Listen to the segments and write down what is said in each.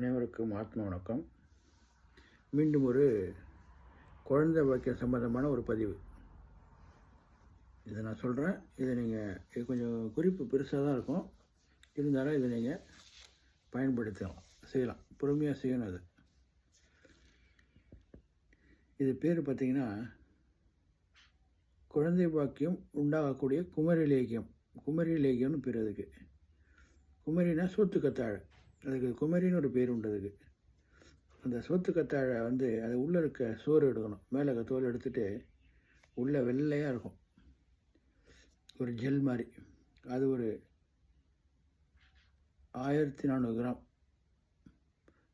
அனைவருக்கும் ஆத்ம வணக்கம். மீண்டும் ஒரு குழந்தை வாக்கியம் சம்பந்தமான ஒரு பதிவு. இதை நான் சொல்கிறேன் இதை நீங்கள் இது கொஞ்சம் குறிப்பு பெருசாக தான் இருக்கும். இருந்தாலும் இதை நீங்கள் பயன்படுத்தலாம் செய்யலாம். பொறுமையாக செய்யணும் அது. இது பேர் பார்த்தீங்கன்னா குழந்தை பாக்கியம் உண்டாகக்கூடிய குமரி லேகியம். குமரி லேகியம்னு பேர் அதுக்கு. குமரினா சோத்து கத்தாழை அதுக்கு குமரின்னு ஒரு பேர் உண்டு அதுக்கு. அந்த சோத்து கத்தாழை வந்து அது உள்ளே இருக்க சோறு எடுக்கணும். மேலே இருக்க தோல் எடுத்துட்டு உள்ளே வெள்ளையாக இருக்கும். ஒரு ஜெல் மாதிரி அது ஒரு ஆயிரத்தி நானூறு கிராம்.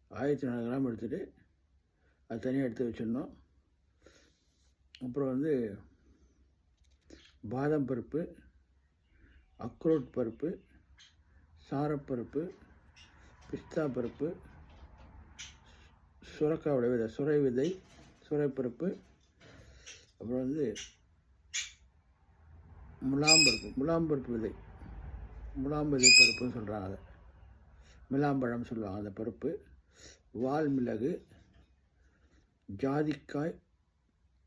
ஆயிரத்தி நானூறு கிராம் எடுத்துகிட்டு அது தனியாக எடுத்து வச்சிடணும். அப்புறம் வந்து பாதாம் பருப்பு அக்ரோட் பருப்பு சாரப்பருப்பு பிஸ்தா பருப்பு சுரக்காவோட விதை சுரை விதை சுரைப்பருப்பு அப்புறம் வந்து முலாம்பருப்பு முலாம்பருப்பு விதை. முலாம்பதை பருப்புன்னு சொல்கிறாங்க அதை. மிலாம்பழம் சொல்லுவாங்க அந்த பருப்பு. வால் மிளகு ஜாதிக்காய்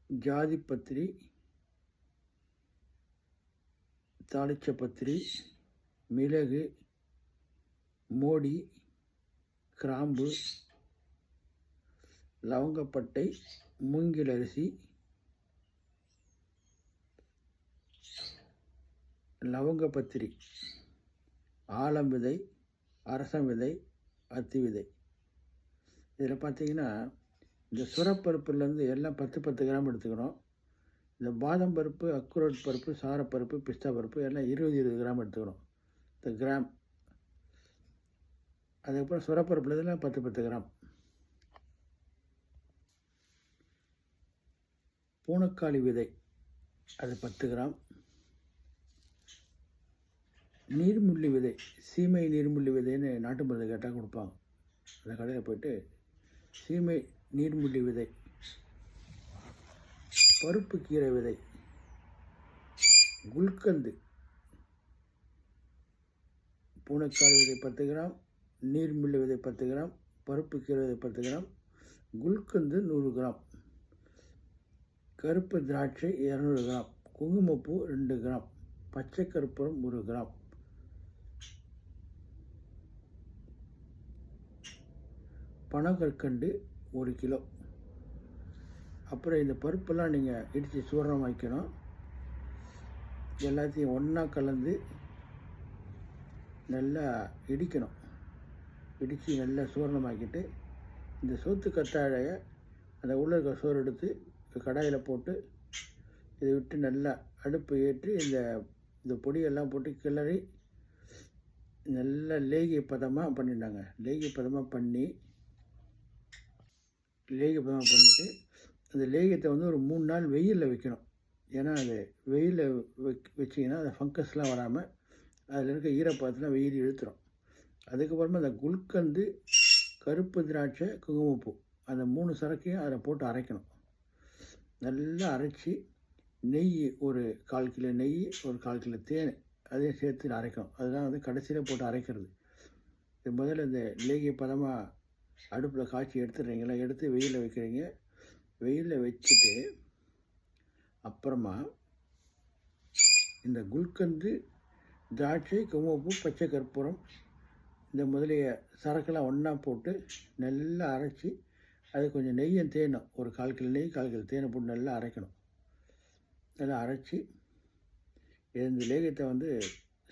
ஜாதிப்பத்திரி தாளிச்சப்பத்திரி மிளகு மோடி கிராம்பு லவங்கப்பட்டை மூங்கில் அரிசி லவங்கப்பத்திரி ஆலம் விதை அரசம் விதை அத்தி விதை இதில் பார்த்தீங்கன்னா இந்த சுரப்பருப்புலேருந்து எல்லாம் பத்து பத்து கிராம் எடுத்துக்கணும். இந்த பாதம் பருப்பு அக்குரோட் பருப்பு சாரப்பருப்பு பிஸ்தா பருப்பு எல்லாம் இருபது இருபது கிராம் எடுத்துக்கணும். இந்த கிராம். அதுக்கப்புறம் சுரப்பருப்பில் இதில் பத்து பத்து கிராம். பூனக்காளி விதை அது பத்து கிராம். நீர்முள்ளி விதை சீமை நீர்முள்ளி விதைன்னு நாட்டு மருந்து கேட்டால் கொடுப்பாங்க. அந்த கடையில் போய்ட்டு சீமை நீர்முள்ளி விதை பருப்பு கீரை விதை குல்கந்து பூனைக்காய் விதை பத்து கிராம். நீர்மில்லு விதை பத்து கிராம் பருப்பு கீரை விதை பத்து கிராம் குல்கந்து நூறு கிராம் கருப்பு திராட்சை இரநூறு கிராம் குங்குமப்பூ ரெண்டு கிராம் பச்சை கருப்பூரம் ஒரு கிராம். பனங்கற்கண்டு ஒரு கிலோ. அப்புறம் இந்த பருப்பெல்லாம் நீங்கள் இடித்து சூரணம் வைக்கணும். எல்லாத்தையும் ஒன்றா கலந்து நல்லா இடிக்கணும். இடித்து நல்லா சூரணமாக்கிட்டு இந்த சோத்து கத்தாழையை அந்த உள்ள இருக்க சோறு எடுத்து கடாயில் போட்டு இதை விட்டு நல்லா அடுப்பு ஏற்றி இந்த இந்த பொடியெல்லாம் போட்டு கிளறி நல்லா லேகி பதமாக பண்ணிட்டாங்க. லேகி பதமாக பண்ணி லேகி பதமாக பண்ணிவிட்டு அந்த லேகியத்தை வந்து ஒரு மூணு நாள் வெயிலில் வைக்கணும். ஏன்னா அது வெயிலில் வச்சிங்கன்னா அந்த ஃபங்கஸ்லாம் வராமல் அதில் இருக்க ஈரப்பதத்தில் வெயில் இழுத்துரும். அதுக்கப்புறமா அந்த குல்கந்து கருப்பு திராட்சை குங்குமப்பூ. அந்த மூணு சரக்கையும் அதில் போட்டு அரைக்கணும். நல்லா அரைச்சி நெய் ஒரு கால் கிலோ நெய் ஒரு கால் கிலோ தேன் அதையும் சேர்த்து அரைக்கணும். அதுதான் வந்து கடைசியில் போட்டு அரைக்கிறது. இது முதல்ல இந்த லேகிய பதமாக அடுப்பில் காய்ச்சி எடுத்துடுறீங்களா எடுத்து வெயிலில் வைக்கிறீங்க. வெயிலில் வச்சுட்டு அப்புறமா இந்த குல்கந்து திராட்சை குங்குமப்பூ பச்சை கற்பூரம் இந்த முதலிய சரக்கெல்லாம் ஒன்றா போட்டு நல்லா அரைச்சி அது கொஞ்சம் நெய்யும் தேனும் ஒரு கால் கிலோ நெய் கால் கிலோ தேனை போட்டு நல்லா அரைக்கணும். நல்லா அரைச்சி இந்த லேகியத்தை வந்து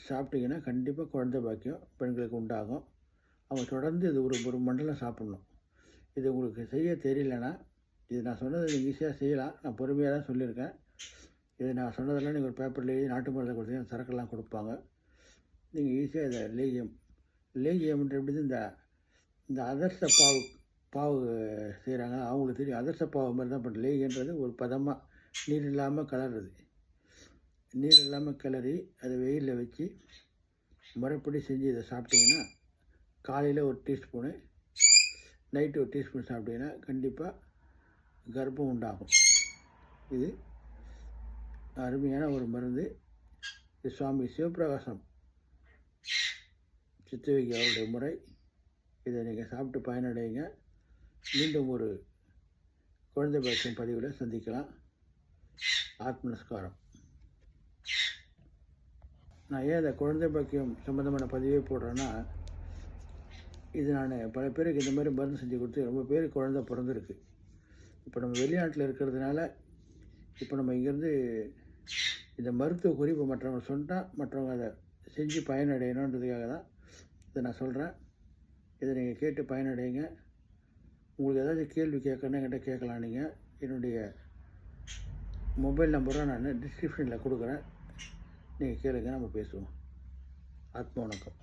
சாப்பிட்டீங்கன்னா கண்டிப்பாக குழந்தை பாக்கியம் பெண்களுக்கு உண்டாகும். அவங்க தொடர்ந்து இது ஒரு ஒரு மண்டலம் சாப்பிட்ணும். இது உங்களுக்கு செய்ய தெரியலனா இது நான் சொன்னதை நீங்கள் ஈஸியாக செய்யலாம். நான் பொறுமையாக தான் சொல்லியிருக்கேன். இது நான் சொன்னதெல்லாம் நீங்கள் ஒரு பேப்பர்லேயே நாட்டு மருந்தை கொடுத்தீங்கன்னா சரக்கெல்லாம் கொடுப்பாங்க. நீங்கள் ஈஸியாக இதை லேகியம் லேகியம்ன்ற எப்படி இந்த இந்த அதர்ச பாவு பாவு செய்கிறாங்க அவங்களுக்கு தெரியும். அதர்ச பாவு மாதிரி தான் பண்ணுறது லேகியன்றது ஒரு பதமாக நீர் இல்லாமல் கலர்றது நீர் இல்லாமல் கிளறி அதை வெயிலில் வச்சு முறைப்படி செஞ்சு இதை சாப்பிட்டிங்கன்னா காலையில் ஒரு டீஸ்பூனு நைட்டு ஒரு டீஸ்பூன் சாப்பிட்டிங்கன்னா கண்டிப்பாக கர்ப்பம் உண்டாகும். இது அருமையான ஒரு மருந்து. இது சுவாமி சிவபிரகாசம். சித்தவிக்கு அவருடைய முறை. இதை நீங்கள் சாப்பிட்டு பயனடைங்க மீண்டும் ஒரு குழந்தை பாக்கியம் பதிவில் சந்திக்கலாம். ஆத்மனஸ்காரம் நான் ஏன் இந்த குழந்தை பாக்கியம் சம்மந்தமான பதிவே போடுறேன்னா இது நான் பல பேருக்கு இந்த மாதிரி மருந்து செஞ்சு கொடுத்து ரொம்ப பேர் குழந்த பிறந்திருக்கு. இப்போ நம்ம வெளிநாட்டில் இருக்கிறதுனால இப்போ நம்ம இங்கேருந்து இந்த மருத்துவ குறிப்பு மற்றவங்க சொன்னால் மற்றவங்க அதை செஞ்சு பயனடையணுன்றதுக்காக தான் இதை நான் சொல்கிறேன் இதை நீங்கள் கேட்டு பயனடைங்க. உங்களுக்கு ஏதாச்சும் கேள்வி கேட்கணும் என்கிட்ட கேட்கலாம் நீங்கள் என்னுடைய மொபைல் நம்பரை நான் டிஸ்கிரிப்ஷனில் கொடுக்குறேன். நீங்கள் கேளுங்க நம்ம பேசுவோம். ஆத்ம வணக்கம்.